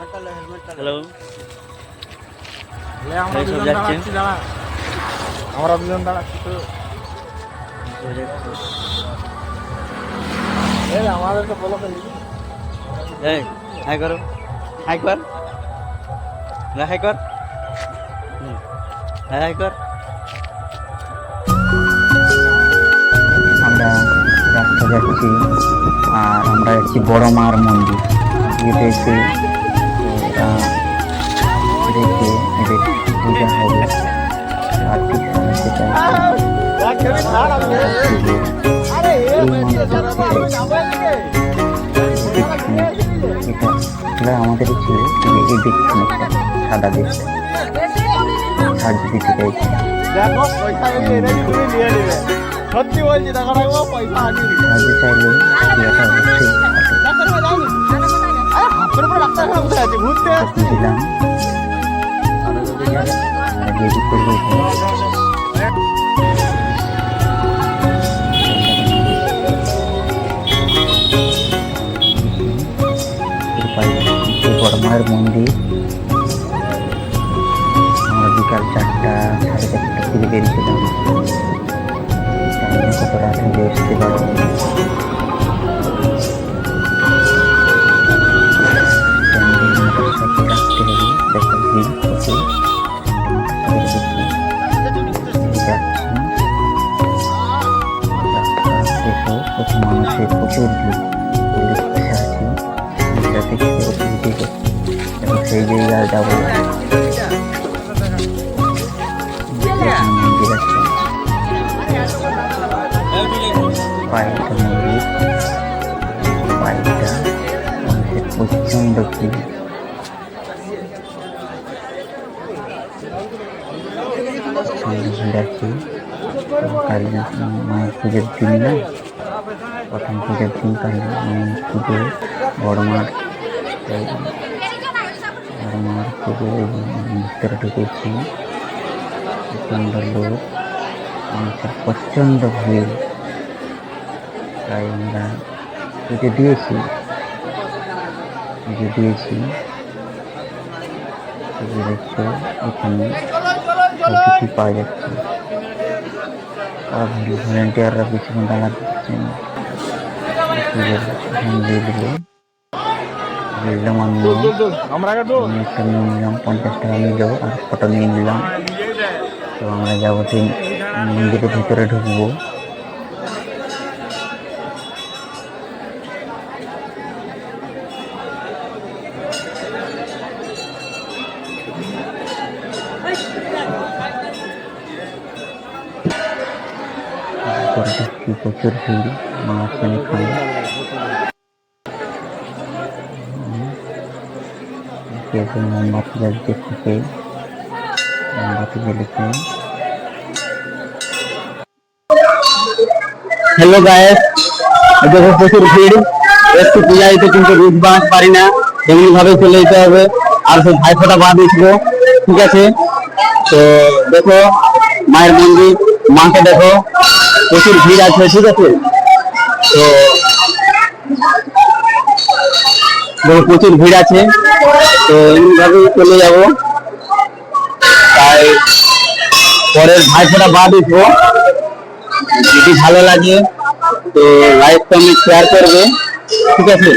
Hello আমরা দুজন দাঁড়াচ্ছি, দাঁড়া। আমরা দুজন দাঁড়াচ্ছি তো। আমাদেরকে বলো তো লিখি। এই হাই করো। হাই কর। হাই কর। হ্যাঁ হাই কর। আমরা রাস্তা যাচ্ছি আর আমরা যাচ্ছি বড় মার মন্দির। যেতে রেখে পূজা হবে আর্থিক সমস্যা এই মন্দিরটা এটা এই একটা সাদা দেখছে সাহায্য দিতে চাইছে সত্যি বলছি দেখো রাখব পয়সা সাহায্য চাইলে ঘুরতে তখন দিলাম আমরা রেডি করবো বড় মায়ের মন্দির আমরা বিকাল চারটা সাড়ে চারটা থেকে বেরিয়েছিলাম জানি না কত রাত হলে আসতে পারবো মানুষের প্রচুর ভিড়। পুলিশ বসে আছে। দেখতে কত ভিড় দেখো সেই জায়গায় যাব মন্দির আছে। ভিড় আছে কালী মায়ের পুজোর দিন না প্রথম কালী মায়ের পুজো বড় তাই বড় মার পুজো ভিতরে ঢুকেছি। প্রচণ্ড লোক মানুষের প্রচণ্ড ভিড়। তাই আমরা পুজো দিয়েছি। পুজো দিয়েছি। পুজো দেখছ এখানে। কিছু পাওয়া যাচ্ছে। আর ভলেন্টিয়াররা পুজোর এখানে নিয়ে পঞ্চাশ টাকা নিল আর ফটো নিয়ে নিলাম তো আমরা যাব তিন মন্দিরের ভিতরে ঢুকবো প্রচুর ভিড় মাঝখানে খাই কেউ মোমবাতি জ্বালতে থাকে মোমবাতি জ্বেলেছে হ্যালো গায়েস দেখো প্রচুর ভিড়। একটু পূজা দিতে কিন্তু রুট বাঁধ পারি না। এমনি ভাবে চলে যেতে হবে। আর সে ভাই ফোটা বাদ দিয়েছিল। ঠিক আছে? তো দেখো, মায়ের মন্দির, মাকে দেখো। প্রচুর ভিড় আছে, ঠিক আছে? তো প্রচুর ভিড় আছে, তো এইভাবেই চলে যাব। তাই পরের ভাই ফোটা বাদ উঠবো যদি ভালো লাগে, তো লাইভ আমি শেয়ার করবে। ঠিক আছে?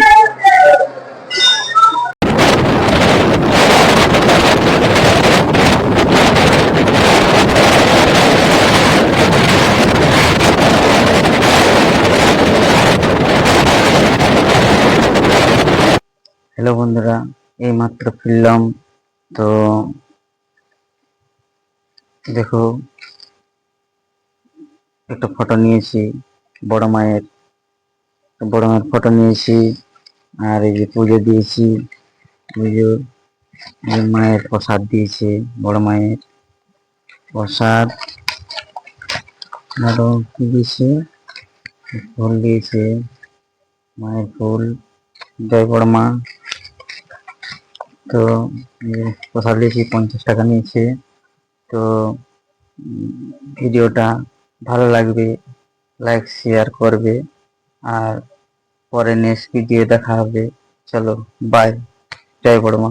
হ্যালো বন্ধুরা এই মাত্র ফিরলাম। তো দেখো, একটা ফটো নিয়েছি, বড় মায়ের। বড় মায়ের ফটো নিয়েছি, আর এই যে পুজো দিয়েছি, পুজো মায়ের প্রসাদ দিয়েছে বড় মায়ের। প্রসাদ, আরও কি দিয়েছে? ফুল দিয়েছে, মায়ের ফুল। জয় বড় মা। তো কথা লিখি পঞ্চাশ টাকা নিয়েছে। তো ভিডিওটা ভালো লাগবে লাইক শেয়ার করবে। আর পরে নেক্সট ভিডিও দেখা হবে। চলো বাই জয় বড় মা